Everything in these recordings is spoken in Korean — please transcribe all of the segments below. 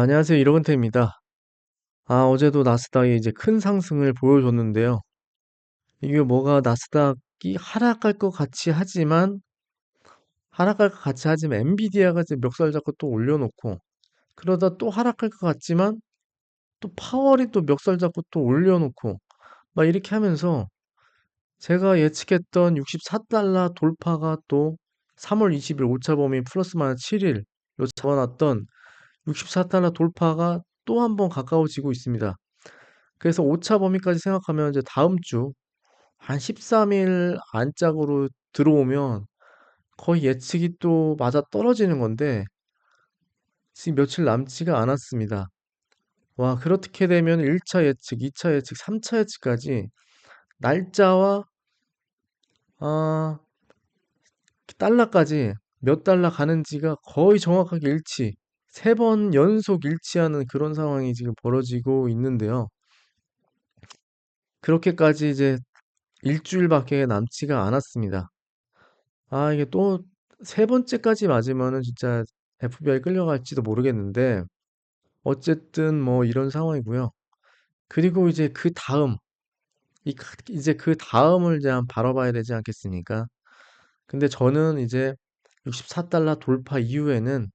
안녕하세요. 이러건태입니다. 아, 어제도 나스닥이 이제 큰 상승을 보여줬는데요. 이게 뭐가 나스닥이 하락할 것 같이 하지만, 하락할 것 같이 하지만, 엔비디아가 이제 멱살 잡고 또 올려놓고, 그러다 또 하락할 것 같지만, 또 파월이 또 멱살 잡고 또 올려놓고, 막 이렇게 하면서, 제가 예측했던 64달러 돌파가 또 3월 20일 오차 범위 플러스 마이너스 7일, 요 잡아놨던 64달러 돌파가 또 한 번 가까워지고 있습니다. 그래서 오차 범위까지 생각하면 이제 다음 주 한 13일 안짝으로 들어오면 거의 예측이 또 맞아 떨어지는 건데 지금 며칠 남지가 않았습니다. 와, 그렇게 되면 1차 예측, 2차 예측, 3차 예측까지 날짜와 아, 달러까지 몇 달러 가는지가 거의 정확하게 일치, 세 번 연속 일치하는 그런 상황이 지금 벌어지고 있는데요. 그렇게까지 이제 일주일밖에 남지가 않았습니다. 아, 이게 또세 번째까지 맞으면은 진짜 FBI 끌려갈지도 모르겠는데, 어쨌든 뭐 이런 상황이고요. 그리고 이제 그 다음, 이, 이제 그 다음을 이제 한번 바라봐야 되지 않겠습니까? 근데 저는 이제 64 달러 돌파 이후에는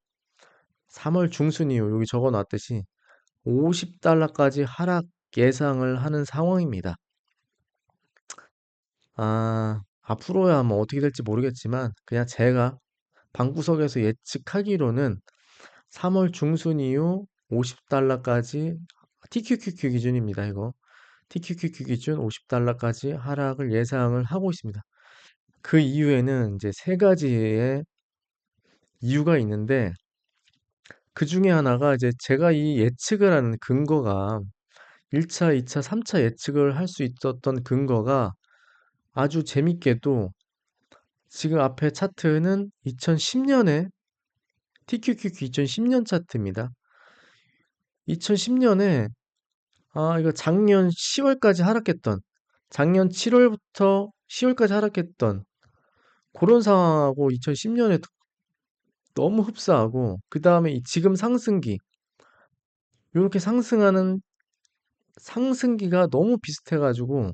3월 중순 이후 여기 적어 놨듯이 50달러까지 하락 예상을 하는 상황입니다. 아, 앞으로야 뭐 어떻게 될지 모르겠지만 그냥 제가 방구석에서 예측하기로는 3월 중순 이후 50달러까지 TQQQ 기준입니다. 이거 TQQQ 기준 50달러까지 하락을 예상을 하고 있습니다. 그 이후에는 이제 세 가지의 이유가 있는데 그 중에 하나가 이제 제가 이 예측을 하는 근거가 1 차, 2 차, 3 차 예측을 할 수 있었던 근거가 아주 재밌게도 지금 앞에 차트는 2010년에 TQQQ 2010년 차트입니다. 2010년에 아 이거 작년 10월까지 하락했던 작년 7월부터 10월까지 하락했던 그런 상황하고 2010년에 너무 흡사하고 그 다음에 지금 상승기 이렇게 상승하는 상승기가 너무 비슷해가지고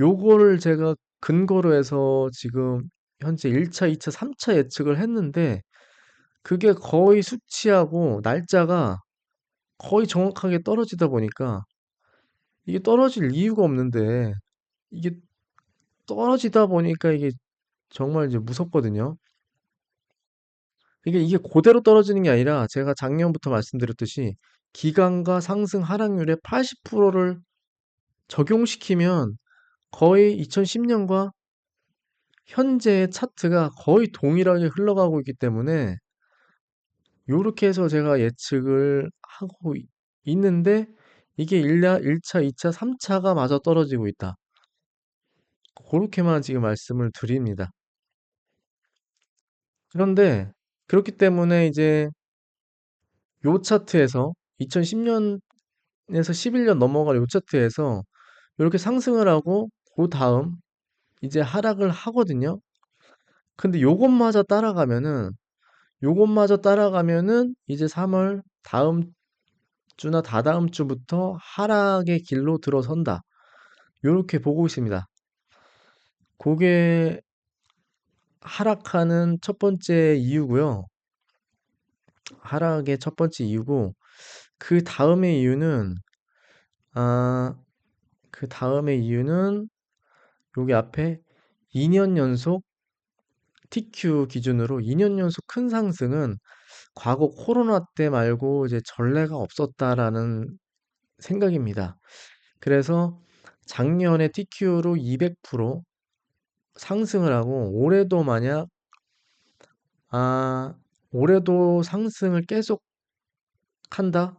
요거를 제가 근거로 해서 지금 현재 1차, 2차, 3차 예측을 했는데 그게 거의 수치하고 날짜가 거의 정확하게 떨어지다 보니까 이게 떨어질 이유가 없는데 이게 떨어지다 보니까 이게 정말 이제 무섭거든요. 이게 이게 그대로 떨어지는 게 아니라 제가 작년부터 말씀드렸듯이 기간과 상승 하락률의 80%를 적용시키면 거의 2010년과 현재의 차트가 거의 동일하게 흘러가고 있기 때문에 요렇게 해서 제가 예측을 하고 이- 있는데 이게 1차, 1차, 2차, 3차가 마저 떨어지고 있다. 그렇게만 지금 말씀을 드립니다. 그런데 그렇기 때문에 이제 요 차트에서 2010년에서 11년 넘어갈 요 차트에서 이렇게 상승을 하고 그 다음 이제 하락을 하거든요. 근데 요것마저 따라가면은 요것마저 따라가면은 이제 3월 다음 주나 다다음 주부터 하락의 길로 들어선다. 요렇게 보고 있습니다. 그게 하락하는 첫 번째 이유고요. 하락의 첫 번째 이유고 그 다음의 이유는 아, 그 다음의 이유는 여기 앞에 2년 연속 TQ 기준으로 2년 연속 큰 상승은 과거 코로나 때 말고 이제 전례가 없었다라는 생각입니다. 그래서 작년에 TQ로 200% 상승을 하고 올해도 만약 아 올해도 상승을 계속 한다?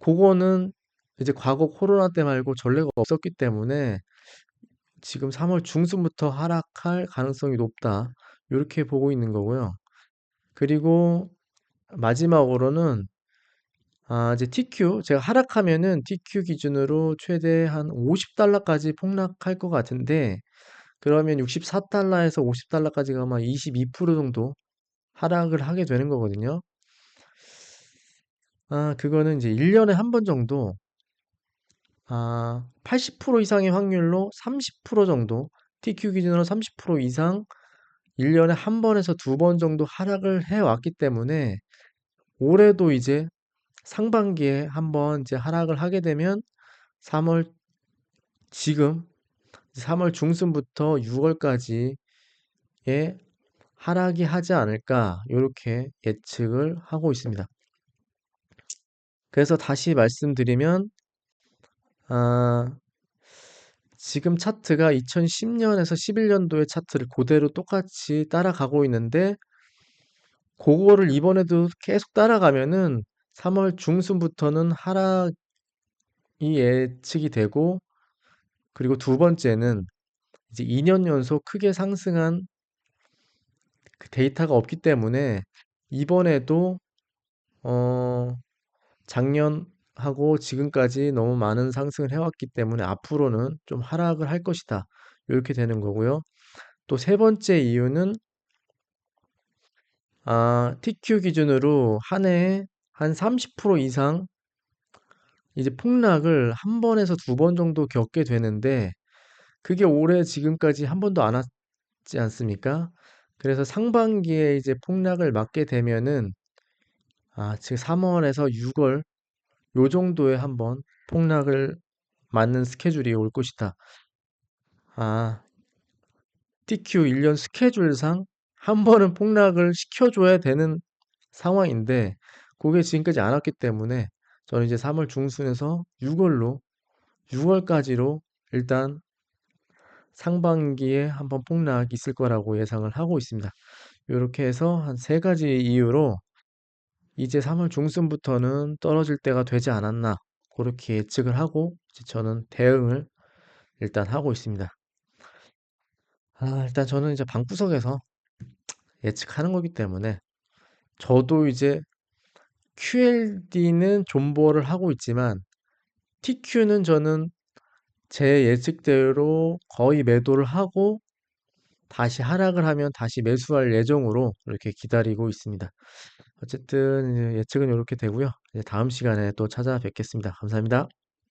그거는 이제 과거 코로나 때 말고 전례가 없었기 때문에 지금 3월 중순부터 하락할 가능성이 높다. 이렇게 보고 있는 거고요. 그리고 마지막으로는 아, 이제 TQ 제가 하락하면은 TQ 기준으로 최대 한 50달러까지 폭락할 것 같은데 그러면 64달러에서 50달러까지 가면 22% 정도 하락을 하게 되는 거거든요. 아, 그거는 이제 1년에 한 번 정도, 아, 80% 이상의 확률로 30% 정도, TQ 기준으로 30% 이상 1년에 한 번에서 두 번 정도 하락을 해왔기 때문에 올해도 이제 상반기에 한번 이제 하락을 하게 되면 3월 지금 3월 중순부터 6월까지의 하락이 하지 않을까 이렇게 예측을 하고 있습니다. 그래서 다시 말씀드리면 아, 지금 차트가 2010년에서 11년도의 차트를 그대로 똑같이 따라가고 있는데 그거를 이번에도 계속 따라가면은 3월 중순부터는 하락이 예측이 되고 그리고 두 번째는 이제 2년 연속 크게 상승한 그 데이터가 없기 때문에 이번에도 어 작년하고 지금까지 너무 많은 상승을 해왔기 때문에 앞으로는 좀 하락을 할 것이다. 이렇게 되는 거고요. 또 세 번째 이유는 아, TQ 기준으로 한 해에 한 30% 이상 이제 폭락을 한 번에서 두번 정도 겪게 되는데 그게 올해 지금까지 한 번도 안 왔지 않습니까? 그래서 상반기에 이제 폭락을 맞게 되면은 아, 지금 3 월에서 6 월 요 정도에 한번 폭락을 맞는 스케줄이 올 것이다. 아, TQ 1년 스케줄상 한 번은 폭락을 시켜줘야 되는 상황인데 그게 지금까지 안 왔기 때문에 저는 이제 3월 중순에서 6월로 6월까지로 일단 상반기에 한번 폭락이 있을 거라고 예상을 하고 있습니다. 이렇게 해서 한 세 가지 이유로 이제 3월 중순부터는 떨어질 때가 되지 않았나 그렇게 예측을 하고 저는 대응을 일단 하고 있습니다. 아, 일단 저는 이제 방구석에서 예측하는 거기 때문에 저도 이제 QLD는 존버를 하고 있지만 TQ는 저는 제 예측대로 거의 매도를 하고 다시 하락을 하면 다시 매수할 예정으로 이렇게 기다리고 있습니다. 어쨌든 예측은 이렇게 되고요. 다음 시간에 또 찾아뵙겠습니다. 감사합니다.